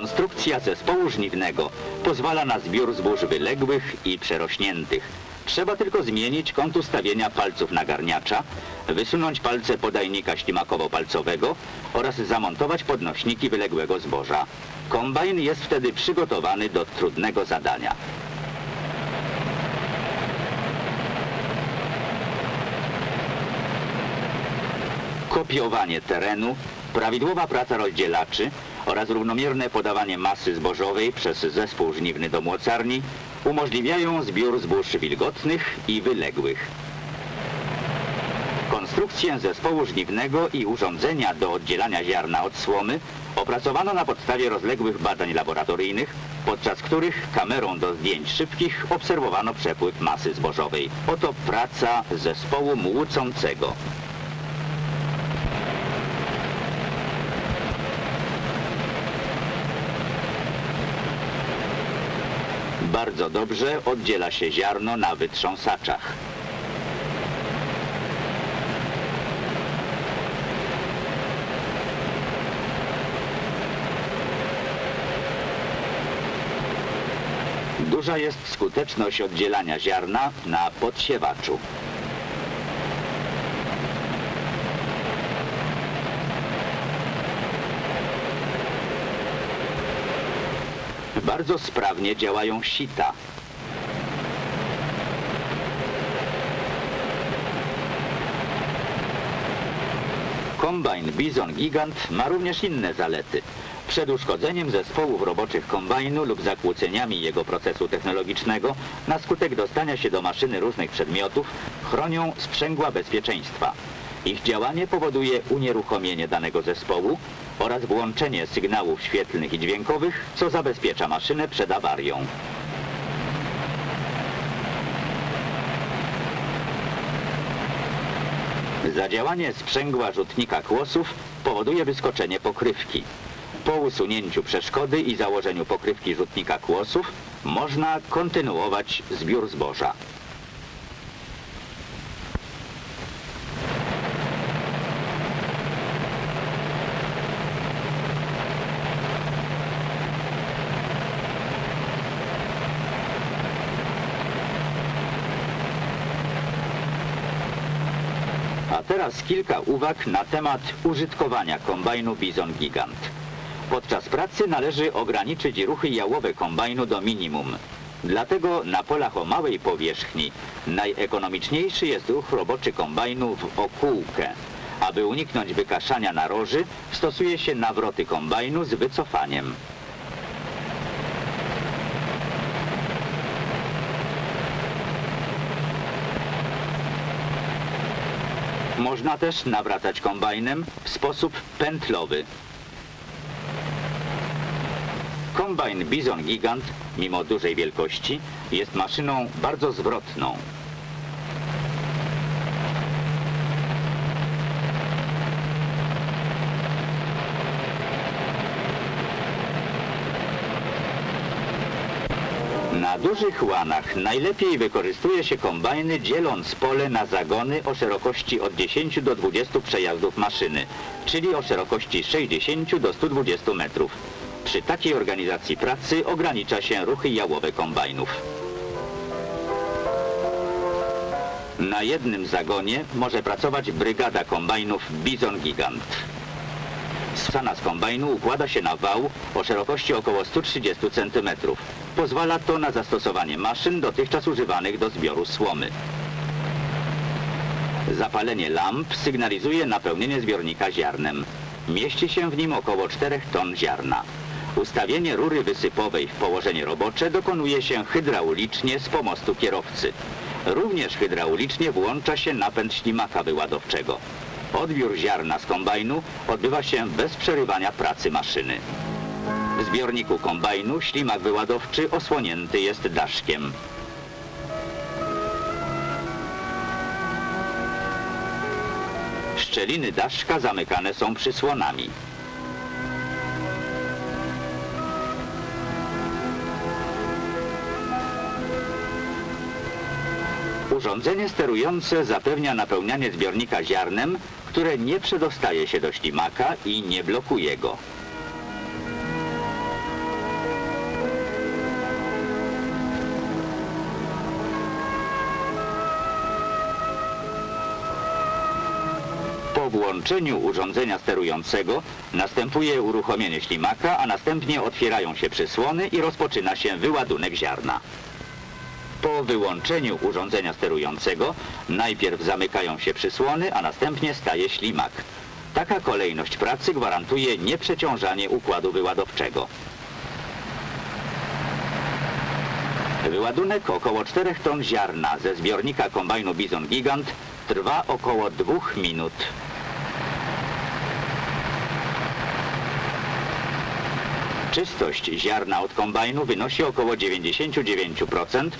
Konstrukcja zespołu żniwnego pozwala na zbiór zbóż wyległych i przerośniętych. Trzeba tylko zmienić kąt ustawienia palców nagarniacza, wysunąć palce podajnika ślimakowo-palcowego oraz zamontować podnośniki wyległego zboża. Kombajn jest wtedy przygotowany do trudnego zadania. kopiowanie terenu, prawidłowa praca rozdzielaczy oraz równomierne podawanie masy zbożowej przez zespół żniwny do młocarni umożliwiają zbiór zbóż wilgotnych i wyległych. Konstrukcję zespołu żniwnego i urządzenia do oddzielania ziarna od słomy opracowano na podstawie rozległych badań laboratoryjnych, podczas których kamerą do zdjęć szybkich obserwowano przepływ masy zbożowej. Oto praca zespołu młócącego. Bardzo dobrze oddziela się ziarno na wytrząsaczach. Duża jest skuteczność oddzielania ziarna na podsiewaczu. Bardzo sprawnie działają sita. Kombajn Bizon Gigant ma również inne zalety. Przed uszkodzeniem zespołów roboczych kombajnu lub zakłóceniami jego procesu technologicznego na skutek dostania się do maszyny różnych przedmiotów chronią sprzęgła bezpieczeństwa. Ich działanie powoduje unieruchomienie danego zespołu oraz włączenie sygnałów świetlnych i dźwiękowych, co zabezpiecza maszynę przed awarią. Zadziałanie sprzęgła rzutnika kłosów powoduje wyskoczenie pokrywki. Po usunięciu przeszkody i założeniu pokrywki rzutnika kłosów można kontynuować zbiór zboża. A teraz kilka uwag na temat użytkowania kombajnu Bizon Gigant. Podczas pracy należy ograniczyć ruchy jałowe kombajnu do minimum. Dlatego na polach o małej powierzchni najekonomiczniejszy jest ruch roboczy kombajnu w okółkę. Aby uniknąć wykaszania naroży, stosuje się nawroty kombajnu z wycofaniem. Można też nawracać kombajnem w sposób pętlowy. Kombajn Bizon Gigant, mimo dużej wielkości, jest maszyną bardzo zwrotną. Na dużych łanach najlepiej wykorzystuje się kombajny dzieląc pole na zagony o szerokości od 10 do 20 przejazdów maszyny, czyli o szerokości 60 do 120 metrów. Przy takiej organizacji pracy ogranicza się ruchy jałowe kombajnów. Na jednym zagonie może pracować brygada kombajnów Bizon Gigant. Sana z kombajnu układa się na wał o szerokości około 130 cm. Pozwala to na zastosowanie maszyn dotychczas używanych do zbioru słomy. Zapalenie lamp sygnalizuje napełnienie zbiornika ziarnem. Mieści się w nim około 4 ton ziarna. Ustawienie rury wysypowej w położenie robocze dokonuje się hydraulicznie z pomostu kierowcy. Również hydraulicznie włącza się napęd ślimaka wyładowczego. Odbiór ziarna z kombajnu odbywa się bez przerywania pracy maszyny. W zbiorniku kombajnu ślimak wyładowczy osłonięty jest daszkiem. Szczeliny daszka zamykane są przysłonami. Urządzenie sterujące zapewnia napełnianie zbiornika ziarnem, które nie przedostaje się do ślimaka i nie blokuje go. Po włączeniu urządzenia sterującego następuje uruchomienie ślimaka, a następnie otwierają się przysłony i rozpoczyna się wyładunek ziarna. Po wyłączeniu urządzenia sterującego najpierw zamykają się przysłony, a następnie staje ślimak. Taka kolejność pracy gwarantuje nieprzeciążanie układu wyładowczego. Wyładunek około 4 ton ziarna ze zbiornika kombajnu Bizon Gigant trwa około 2 minut. Czystość ziarna od kombajnu wynosi około 99%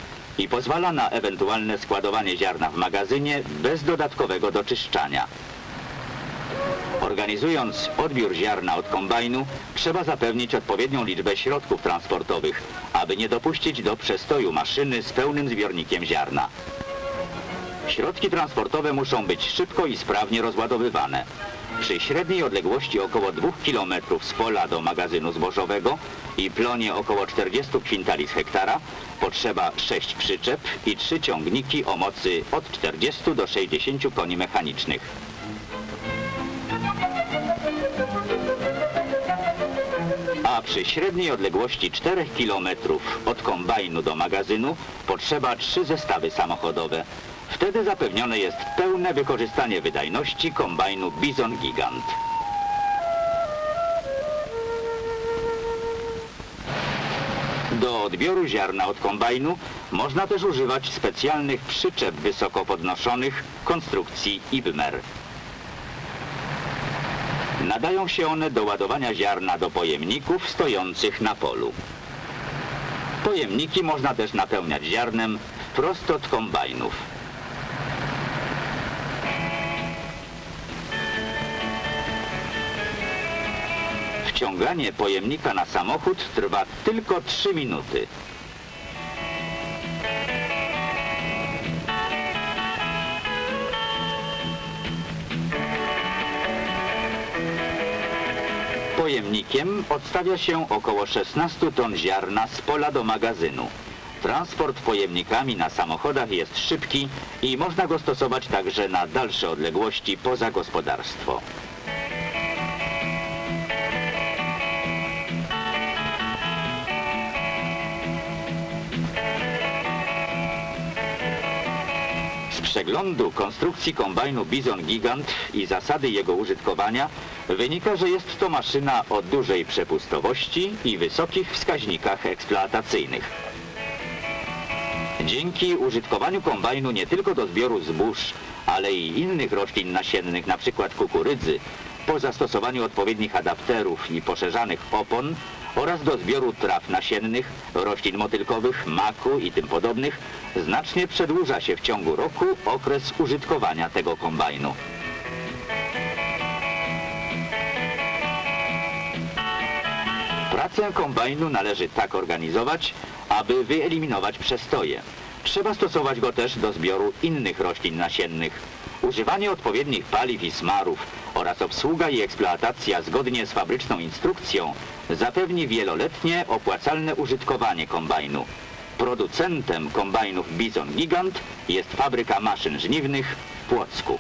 i pozwala na ewentualne składowanie ziarna w magazynie bez dodatkowego doczyszczania. Organizując odbiór ziarna od kombajnu, trzeba zapewnić odpowiednią liczbę środków transportowych, aby nie dopuścić do przestoju maszyny z pełnym zbiornikiem ziarna. Środki transportowe muszą być szybko i sprawnie rozładowywane. Przy średniej odległości około 2 km z pola do magazynu zbożowego i plonie około 40 kwintali z hektara potrzeba 6 przyczep i 3 ciągniki o mocy od 40 do 60 koni mechanicznych. a przy średniej odległości 4 km od kombajnu do magazynu potrzeba trzy zestawy samochodowe. Wtedy zapewnione jest pełne wykorzystanie wydajności kombajnu Bizon Gigant. Do odbioru ziarna od kombajnu można też używać specjalnych przyczep wysoko podnoszonych konstrukcji Ibmer. Nadają się one do ładowania ziarna do pojemników stojących na polu. Pojemniki można też napełniać ziarnem wprost od kombajnów. Wciąganie pojemnika na samochód trwa tylko 3 minuty. Pojemnikiem odstawia się około 16 ton ziarna z pola do magazynu. Transport pojemnikami na samochodach jest szybki i można go stosować także na dalsze odległości poza gospodarstwo. Przeglądu konstrukcji kombajnu Bizon Gigant i zasady jego użytkowania wynika, że jest to maszyna o dużej przepustowości i wysokich wskaźnikach eksploatacyjnych. Dzięki użytkowaniu kombajnu nie tylko do zbioru zbóż, ale i innych roślin nasiennych, np. kukurydzy, po zastosowaniu odpowiednich adapterów i poszerzanych opon oraz do zbioru traw nasiennych, roślin motylkowych, maku i tym podobnych, znacznie przedłuża się w ciągu roku okres użytkowania tego kombajnu. Pracę kombajnu należy tak organizować, aby wyeliminować przestoje. Trzeba stosować go też do zbioru innych roślin nasiennych. Używanie odpowiednich paliw i smarów oraz obsługa i eksploatacja zgodnie z fabryczną instrukcją zapewni wieloletnie, opłacalne użytkowanie kombajnu. Producentem kombajnów Bizon Gigant jest fabryka maszyn żniwnych w Płocku.